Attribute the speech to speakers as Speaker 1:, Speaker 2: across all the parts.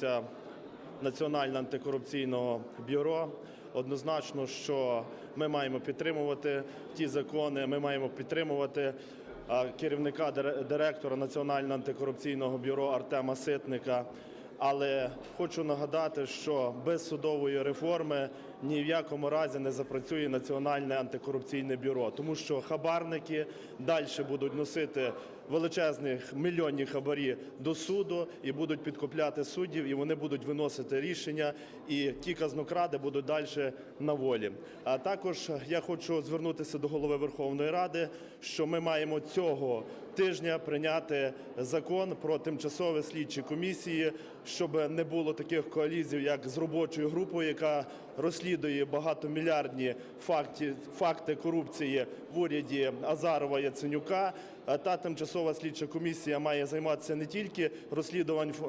Speaker 1: стосується Національне антикорупційного бюро. Однозначно, що ми маємо підтримувати ті закони, ми маємо підтримувати керівника директора Національного антикорупційного бюро Артема Ситника. Але хочу нагадати, що без судової реформи ні в якому разі не запрацює Національне антикорупційне бюро, тому що хабарники далі будуть носити величезні мільйонні хабарі до суду і будуть підкупляти суддів, і вони будуть виносити рішення, і ті казнокради будуть далі на волі. А також я хочу звернутися до голови Верховної Ради, що ми маємо цього тижня прийняти закон про тимчасові слідчі комісії, щоб не було таких коалізій, як з робочою групою, яка розслідує багатомільярдні факти, факти корупції в уряді Азарова Яценюка. Е, Та тимчасова слідча комісія має займатися не тільки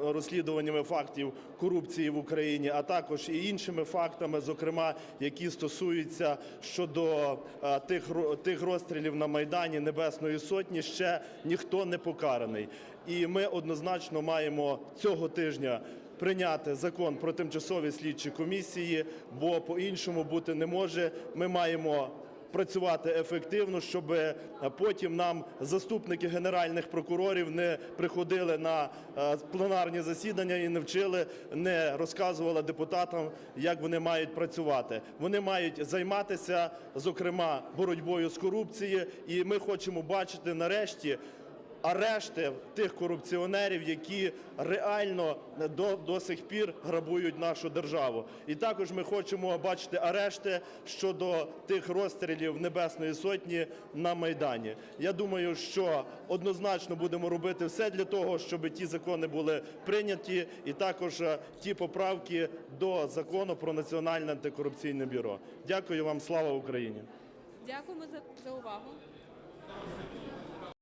Speaker 1: розслідуваннями фактів корупції в Україні, а також і іншими фактами, зокрема, які стосуються щодо е, тих, тих розстрілів на Майдані Небесної Сотні, ще ніхто не покараний. І ми однозначно маємо цього тижня прийняти закон про тимчасові слідчі комісії, бо по-іншому бути не може. Ми маємо працювати ефективно, щоб е, потім нам заступники генеральних прокурорів не приходили на е, пленарні засідання і не вчили, не розказували депутатам, як вони мають працювати. Вони мають займатися, зокрема, боротьбою з корупцією, і ми хочемо бачити нарешті арешти тих корупціонерів, які реально до, до сих пір грабують нашу державу. І також ми хочемо бачити арешти щодо тих розстрілів Небесної Сотні на Майдані. Я думаю, що однозначно будемо робити все для того, щоб ті закони були прийняті, і також е, ті поправки до закону про Національне антикорупційне бюро. Дякую вам, слава Україні!
Speaker 2: Дякуємо за, за увагу.